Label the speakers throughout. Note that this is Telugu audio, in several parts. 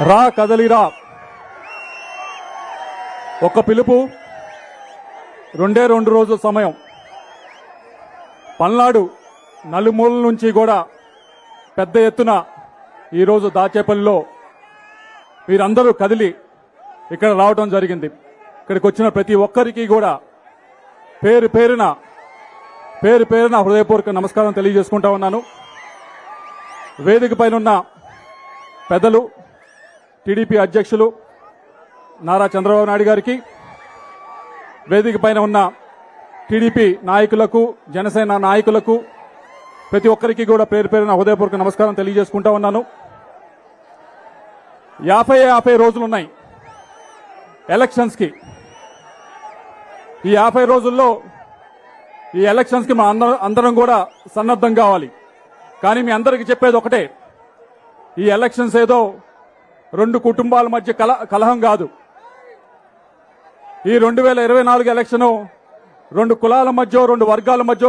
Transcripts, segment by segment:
Speaker 1: రా కదలిరా ఒక పిలుపు రెండే రెండు రోజుల సమయం. పల్నాడు నలుమూలల నుంచి కూడా పెద్ద ఎత్తున ఈరోజు దాచేపల్లిలో వీరందరూ కదిలి ఇక్కడ రావడం జరిగింది. ఇక్కడికి వచ్చిన ప్రతి ఒక్కరికి కూడా పేరు పేరున పేరు పేరున హృదయపూర్వక నమస్కారం తెలియజేసుకుంటా ఉన్నాను. వేదిక పైన ఉన్న పెద్దలు టీడీపీ అధ్యక్షులు నారా చంద్రబాబు నాయుడు గారికి వేదిక పైన ఉన్న టీడీపీ నాయకులకు జనసేన నాయకులకు ప్రతి ఒక్కరికి కూడా పేరు పేరున హృదయపూర్వక నమస్కారం తెలియజేసుకుంటా ఉన్నాను. యాభై యాభై రోజులు ఉన్నాయి ఎలక్షన్స్కి. ఈ యాభై రోజుల్లో ఈ ఎలక్షన్స్కి మా అందరం అందరం కూడా సన్నద్ధం కావాలి. కానీ మీ అందరికీ చెప్పేది ఒకటే ఈ ఎలక్షన్స్ ఏదో రెండు కుటుంబాల మధ్య కల కలహం కాదు. ఈ రెండు వేల ఇరవై నాలుగు ఎలక్షను రెండు కులాల మధ్య రెండు వర్గాల మధ్య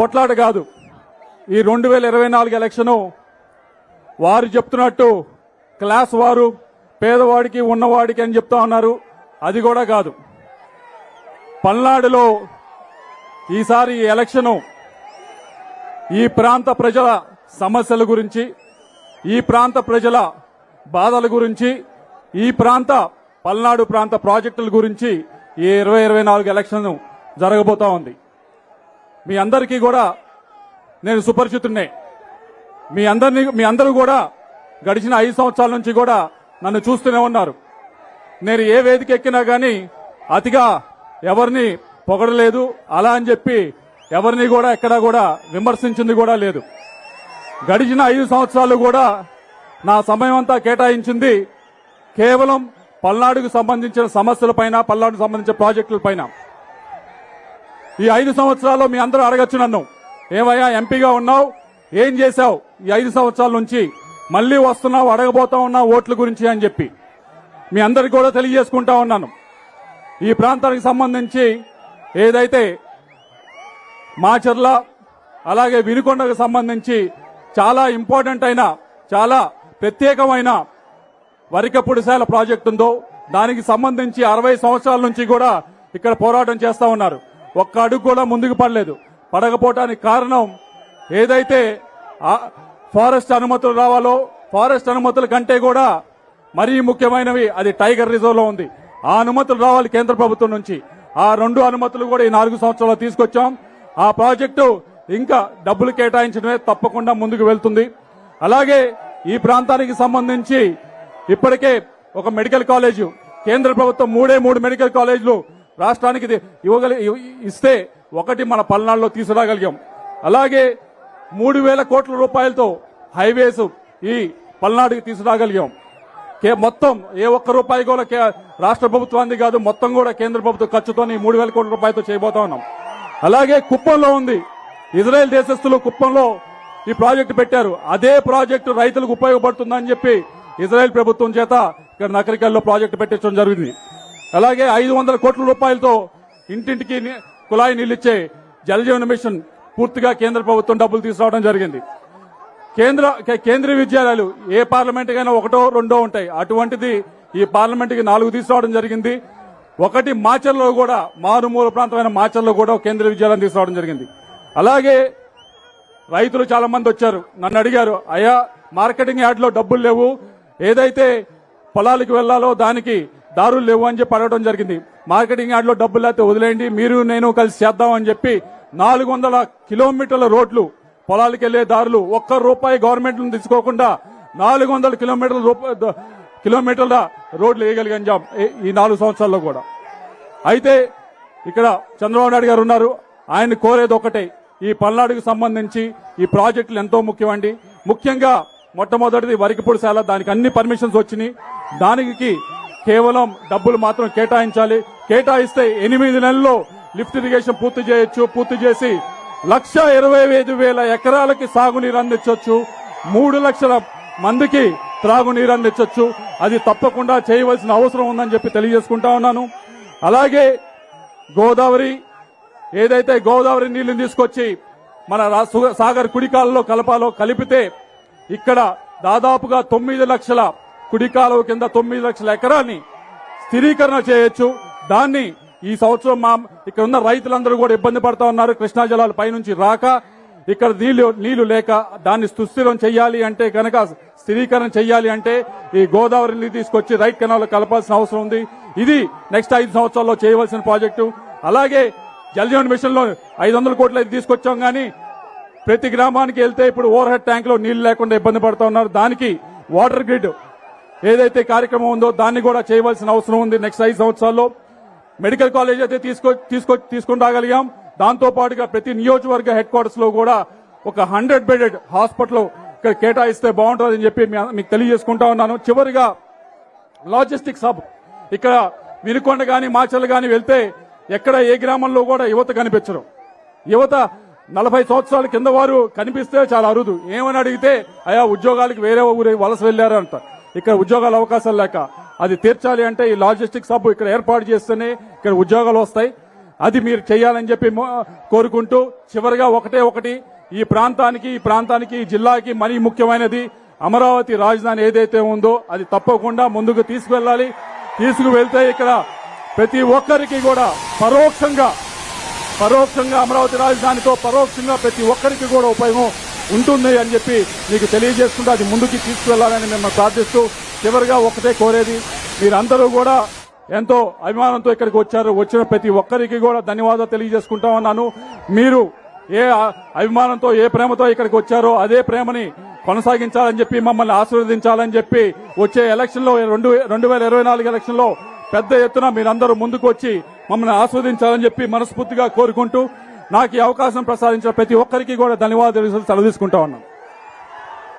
Speaker 1: పొట్లాట కాదు. ఈ రెండు వేల ఇరవై నాలుగు ఎలక్షను వారు చెప్తున్నట్టు క్లాస్ వారు పేదవాడికి ఉన్నవాడికి అని చెప్తా ఉన్నారు. అది కూడా కాదు. పల్నాడులో ఈసారి ఈ ఎలక్షను ఈ ప్రాంత ప్రజల సమస్యల గురించి ఈ ప్రాంత ప్రజల బాధల గురించి ఈ ప్రాంత పల్నాడు ప్రాంత ప్రాజెక్టుల గురించి ఈ ఇరవై ఇరవై నాలుగు ఎలక్షన్ జరగబోతా ఉంది. మీ అందరికీ కూడా నేను సుపరిచితున్నే మీ అందరినీ మీ అందరూ కూడా గడిచిన ఐదు సంవత్సరాల నుంచి కూడా నన్ను చూస్తూనే ఉన్నారు. నేను ఏ వేదిక ఎక్కినా కానీ అతిగా ఎవరిని పొగడలేదు. అలా అని చెప్పి ఎవరిని కూడా ఎక్కడా కూడా విమర్శించింది కూడా లేదు. గడిచిన ఐదు సంవత్సరాలు కూడా నా సమయం అంతా కేటాయించింది కేవలం పల్నాడుకు సంబంధించిన సమస్యలపైన పల్నాడుకు సంబంధించిన ప్రాజెక్టులపైన. ఈ ఐదు సంవత్సరాల్లో మీ అందరూ అడగచ్చు నన్ను. ఏమయ్యా ఎంపీగా ఉన్నావు? ఏం చేశావు? ఈ ఐదు సంవత్సరాల నుంచి మళ్ళీ వస్తున్నావు అడగబోతా ఉన్నావు ఓట్ల గురించి అని చెప్పి. మీ అందరికి కూడా తెలియజేసుకుంటా ఉన్నాను. ఈ ప్రాంతానికి సంబంధించి ఏదైతే మాచర్ల అలాగే వినుకొండకు సంబంధించి చాలా ఇంపార్టెంట్ అయిన చాలా ప్రత్యేకమైన వరికపుడిశాల ప్రాజెక్టు ఉందో దానికి సంబంధించి అరవై సంవత్సరాల నుంచి కూడా ఇక్కడ పోరాటం చేస్తా ఉన్నారు. ఒక్క అడుగు కూడా ముందుకు పడలేదు. పడకపోవటానికి కారణం ఏదైతే ఫారెస్ట్ అనుమతులు రావాలో ఫారెస్ట్ అనుమతుల కంటే కూడా మరీ ముఖ్యమైనవి అది టైగర్ రిజర్వ్లో ఉంది. ఆ అనుమతులు రావాలి కేంద్ర ప్రభుత్వం నుంచి. ఆ రెండు అనుమతులు కూడా ఈ నాలుగు సంవత్సరాలు తీసుకొచ్చాం. ఆ ప్రాజెక్టు ఇంకా డబ్బులు కేటాయించడమే తప్పకుండా ముందుకు వెళ్తుంది. అలాగే ఈ ప్రాంతానికి సంబంధించి ఇప్పటికే ఒక మెడికల్ కాలేజు కేంద్ర ప్రభుత్వం మూడే మూడు మెడికల్ కాలేజీలు రాష్ట్రానికి ఇది ఇవ్వగలి ఇస్తే ఒకటి మన పల్నాడులో తీసుకురాగలిగాం. అలాగే మూడు వేల కోట్ల రూపాయలతో హైవేస్ ఈ పల్నాడుకి తీసుకురాగలిగాం. కే- మొత్తం ఏ ఒక్క రూపాయి కూడా కే- రాష్ట్ర ప్రభుత్వానికి కాదు మొత్తం కూడా కేంద్ర ప్రభుత్వ ఖర్చుతో ఈ మూడు వేల కోట్ల రూపాయలతో చేయబోతా ఉన్నాం. అలాగే కుప్పంలో ఉంది ఇజ్రాయెల్ దేశస్తులు కుప్పంలో ఈ ప్రాజెక్టు పెట్టారు. అదే ప్రాజెక్టు రైతులకు ఉపయోగపడుతుందని చెప్పి ఇజ్రాయెల్ ప్రభుత్వం చేత ఇక్కడ నకరికల్లో ప్రాజెక్టు పెట్టించడం జరిగింది. అలాగే ఐదు వందల కోట్ల రూపాయలతో ఇంటింటికి కుళాయి నీళ్ళిచ్చే జలజీవన మిషన్ పూర్తిగా కేంద్ర ప్రభుత్వం డబ్బులు తీసుకురావడం జరిగింది. కేంద్ర కేంద్రీయ విద్యాలయాలు ఏ పార్లమెంట్ కైనా ఒకటో రెండో ఉంటాయి. అటువంటిది ఈ పార్లమెంట్కి నాలుగు తీసుకురావడం జరిగింది. ఒకటి మాచర్లో కూడా మారుమూల ప్రాంతమైన మాచర్లో కూడా కేంద్రీయ విద్యాలయం తీసుకురావడం జరిగింది. అలాగే రైతులు చాలా మంది వచ్చారు. నన్ను అడిగారు అయ్యా మార్కెటింగ్ యార్డ్లో డబ్బులు లేవు. ఏదైతే పొలాలకు వెళ్ళాలో దానికి దారులు లేవు అని చెప్పి అడగడం జరిగింది. మార్కెటింగ్ యార్డ్లో డబ్బులు లేకపోతే వదిలేయండి మీరు నేను కలిసి చేద్దాం అని చెప్పి నాలుగు వందల కిలోమీటర్ల రోడ్లు పొలాలకు వెళ్ళే దారులు ఒక్క రూపాయి గవర్నమెంట్ తీసుకోకుండా నాలుగు వందల కిలోమీటర్ల కిలోమీటర్ల రోడ్లు వేయగలిగాం జాబ్ ఈ- ఈ నాలుగు సంవత్సరాల్లో కూడా. అయితే ఇక్కడ చంద్రబాబు నాయుడు గారు ఉన్నారు. ఆయన కోరేది ఒకటే ఈ పల్నాడుకు సంబంధించి ఈ ప్రాజెక్టులు ఎంతో ముఖ్యమండి. ముఖ్యంగా మొట్టమొదటిది వరికిపొడిశాల దానికి అన్ని పర్మిషన్స్ వచ్చినాయి. దానికి కేవలం డబ్బులు మాత్రం కేటాయించాలి. కేటాయిస్తే ఎనిమిది నెలల్లో లిఫ్ట్ ఇరిగేషన్ పూర్తి చేయొచ్చు పూర్తి చేసి లక్ష ఇరవై ఐదు వేల ఎకరాలకి సాగునీరు అందించవచ్చు మూడు లక్షల మందికి త్రాగునీరు అందించవచ్చు అది తప్పకుండా చేయవలసిన అవసరం ఉందని చెప్పి తెలియజేసుకుంటా ఉన్నాను. అలాగే గోదావరి ఏదైతే గోదావరి నీళ్ళు తీసుకొచ్చి మన సాగర్ కుడికాలలో కలపాలో కలిపితే ఇక్కడ దాదాపుగా తొమ్మిది లక్షల కుడికాలువ కింద తొమ్మిది లక్షల ఎకరాన్ని స్థిరీకరణ చేయొచ్చు. దాన్ని ఈ సంవత్సరం మా ఇక్కడ ఉన్న రైతులందరూ కూడా ఇబ్బంది పడతా ఉన్నారు. కృష్ణా జలాలు పైనుంచి రాక ఇక్కడ నీళ్ళు నీళ్ళు లేక దాన్ని సుస్థిరం చేయాలి అంటే కనుక స్థిరీకరణ చేయాలి అంటే ఈ గోదావరి నీళ్ళు తీసుకొచ్చి రైట్ కెనాల్ కలపాల్సిన అవసరం ఉంది. ఇది నెక్స్ట్ ఐదు సంవత్సరాల్లో చేయవలసిన ప్రాజెక్టు. అలాగే జల్ జీవన్ మిషన్లో ఐదు వందల కోట్లు తీసుకొచ్చాం కానీ ప్రతి గ్రామానికి వెళ్తే ఇప్పుడు ఓవర్ హెడ్ ట్యాంక్లో నీళ్ళు లేకుండా ఇబ్బంది పడుతూ ఉన్నారు. దానికి వాటర్ గ్రిడ్ ఏదైతే కార్యక్రమం ఉందో దాన్ని కూడా చేయవలసిన అవసరం ఉంది. నెక్స్ట్ ఐదు సంవత్సరాల్లో మెడికల్ కాలేజ్ అయితే తీసుకో తీసుకో తీసుకుని రాగలిగాం. దాంతో పాటుగా ప్రతి నియోజకవర్గ హెడ్ క్వార్టర్స్లో కూడా ఒక హండ్రెడ్ బెడెడ్ హాస్పిటల్ ఇక్కడ కేటాయిస్తే బాగుంటుందని చెప్పి మీకు తెలియజేసుకుంటా ఉన్నాను. చివరిగా లాజిస్టిక్స్ హబ్ ఇక్కడ వినుకొండ కానీ మాచల్ కానీ వెళ్తే ఎక్కడ ఏ గ్రామంలో కూడా యువత కనిపించరు. యువత నలభై సంవత్సరాల కింద వారు కనిపిస్తే చాలా అరుదు. ఏమని అడిగితే అయా ఉద్యోగాలకు వేరే ఊరి వలస వెళ్ళారు అంట ఇక్కడ ఉద్యోగాల అవకాశాలు లేక. అది తీర్చాలి అంటే ఈ లాజిస్టిక్స్ హబ్ ఇక్కడ ఏర్పాటు చేస్తేనే ఇక్కడ ఉద్యోగాలు వస్తాయి. అది మీరు చేయాలని చెప్పి కోరుకుంటూ చివరిగా ఒకటే ఒకటి. ఈ ప్రాంతానికి ఈ ప్రాంతానికి ఈ జిల్లాకి మరీ ముఖ్యమైనది అమరావతి రాజధాని ఏదైతే ఉందో అది తప్పకుండా ముందుకు తీసుకువెళ్ళాలి. తీసుకువెళ్తే ఇక్కడ ప్రతి ఒక్కరికి కూడా పరోక్షంగా పరోక్షంగా అమరావతి రాజధానితో పరోక్షంగా ప్రతి ఒక్కరికి కూడా ఉపయోగం ఉంటుంది అని చెప్పి మీకు తెలియజేస్తుంటే అది ముందుకు తీసుకువెళ్ళాలని మిమ్మల్ని ప్రార్థిస్తూ చివరిగా ఒకటే కోరేది మీరందరూ కూడా ఎంతో అభిమానంతో ఇక్కడికి వచ్చారు. వచ్చిన ప్రతి ఒక్కరికి కూడా ధన్యవాదాలు తెలియజేసుకుంటా ఉన్నాను. మీరు ఏ అభిమానంతో ఏ ప్రేమతో ఇక్కడికి వచ్చారో అదే ప్రేమని కొనసాగించాలని చెప్పి మమ్మల్ని ఆశీర్వదించాలని చెప్పి వచ్చే ఎలక్షన్లో రెండు రెండు వేల ఇరవై నాలుగు ఎలక్షన్లో పెద్ద ఎత్తున మీరందరూ ముందుకు వచ్చి మమ్మల్ని ఆస్వాదించాలని చెప్పి మనస్ఫూర్తిగా కోరుకుంటూ నాకు ఈ అవకాశం ప్రసాదించిన ప్రతి ఒక్కరికి కూడా ధన్యవాదాలు తెలియజేస్తూ సెలవు తీసుకుంటా ఉన్నాను